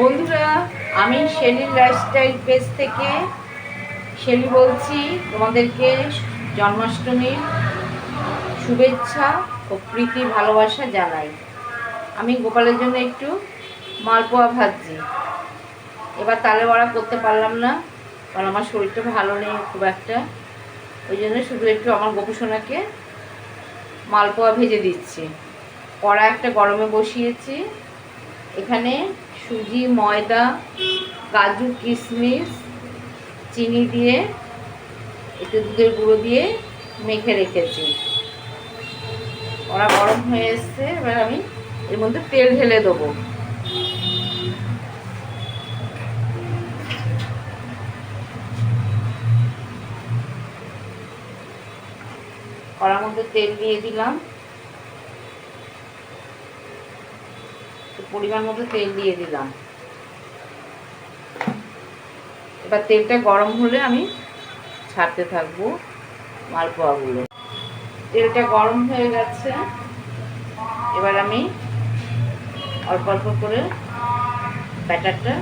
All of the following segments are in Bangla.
বন্ধুরা, আমি শেলির লাইফস্টাইল পেজ থেকে শেলি বলছি, তোমাদেরকে জন্মাষ্টমীর শুভেচ্ছা ও প্রীতি, ভালোবাসা জানাই। আমি গোপালের জন্য একটু মালপোয়া ভাজছি। এবার তালে বড়া করতে পারলাম না, কারণ আমার শরীরটা ভালো নেই খুব একটা। ওই জন্য শুধু একটু আমার গোপুসোনাকে মালপোয়া ভেজে দিচ্ছি। কড়া একটা গরমে বসিয়েছি। এখানে সুজি, ময়দা, কাজু, কিশমিশ, চিনি দিয়ে একটু দুধের গুঁড়ো দিয়ে মেখে রেখেছি। ওরা গরম হয়ে এসছে, এবার আমি এর মধ্যে তেল ঢেলে দেবো। কড়ার মধ্যে তেল দিয়ে দিলাম। পরিমাণ মতো তেল দিয়ে দিলাম। এবার তেলটা গরম হলে আমি ছাড়তে থাকব মালপোয়াগুলো। তেলটা গরম হয়ে গেছে। এবার আমি অল্প অল্প করে ব্যাটারটা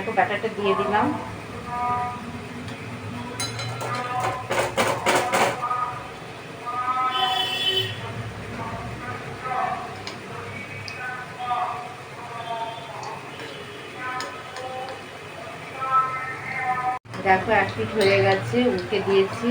দেখো ব্যাটারটা দিয়ে দিলাম। দেখো এক পিঠ হয়ে গেছে উঠে দিয়েছি।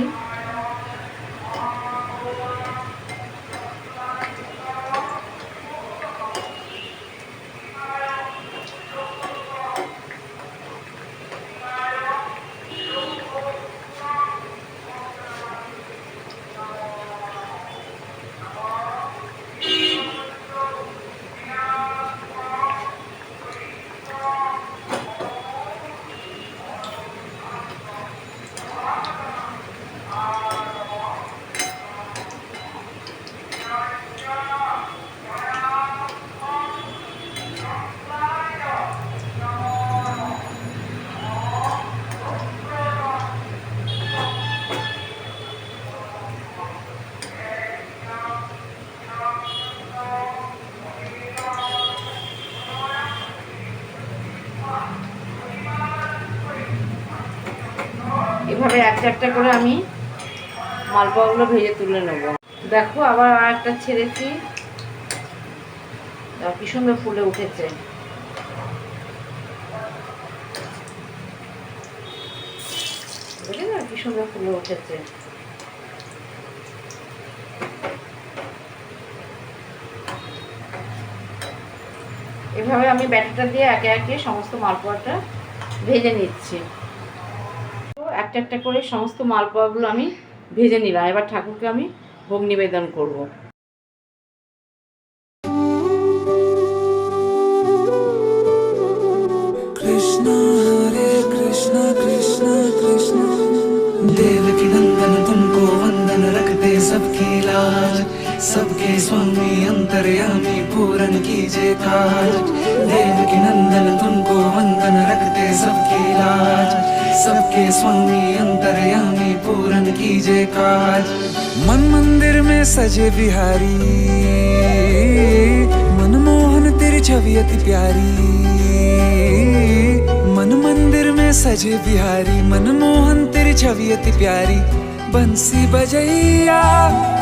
এভাবে একটা একটা করে আমি মালপোয়াগুলো ভেজে তুলে নেব। দেখো, আবার আর একটা ছেড়েছি কি সুন্দর ফুলে উঠেছে। কি সুন্দর ফুলে উঠেছে। এভাবে আমি ব্যাটারটা দিয়ে একে একে সমস্ত মালপোয়াটা ভেজে নিচ্ছি। একটা একটা করে সমস্ত মালপোয়াগুলো আমি ভেজে নিলাম এবার ঠাকুরকে আমি ভোগ নিবেদন করব कृष्ण हरे कृष्ण कृष्ण कृष्ण देवकी नंदन तुमको वंदन रखते सबकी लाज सबके स्वामी अंतर्यामी पूरन कीजिए काज देवकी नंदन तुमको वंदन रखते सबकी लाज सबके स्वामी अंतर्यामी पूरन कीजिए काज। मन मंदिर में सजे बिहारी। मनमोहन तेरी छवि अति प्यारी। मन मंदिर में सजे बिहारी। मनमोहन तेरी छवि अति प्यारी। बंसी बजैया,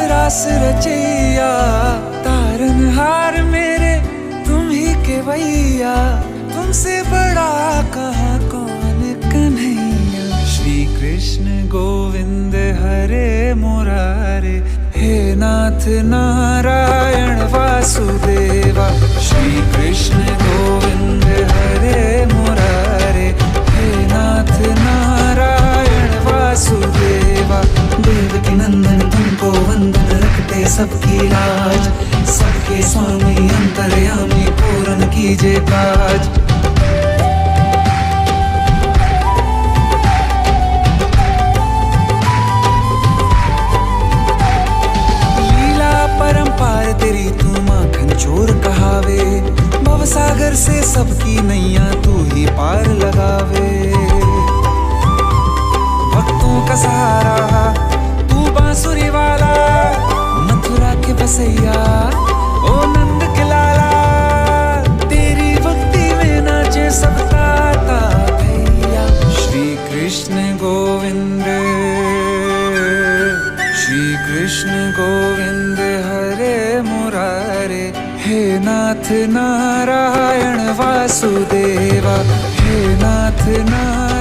रास रचैया। कृष्ण गोविंद हरे मुरारे, हे नाथ नारायण वासुदेवा। श्री कृष्ण गोविंद हरे मुरारे, हे नाथ नारायण वासुदेवा। देवकी नंदन तुमको वंदन रखते सबकी लाज सबके स्वामी सबकी नैया तू ही पार लगावे। भक्तों का सहारा, तू बांसुरी वाला, मथुरा के बसैया, ओ नंद के लाला, तेरी भक्ति में नाचे सब भैया। श्री कृष्ण गोविंद श्री कृष्ण गोविंद, हरे मुरारे। હે નાથ નારાયણ વાસુદેવા હે નાથ નારાયણ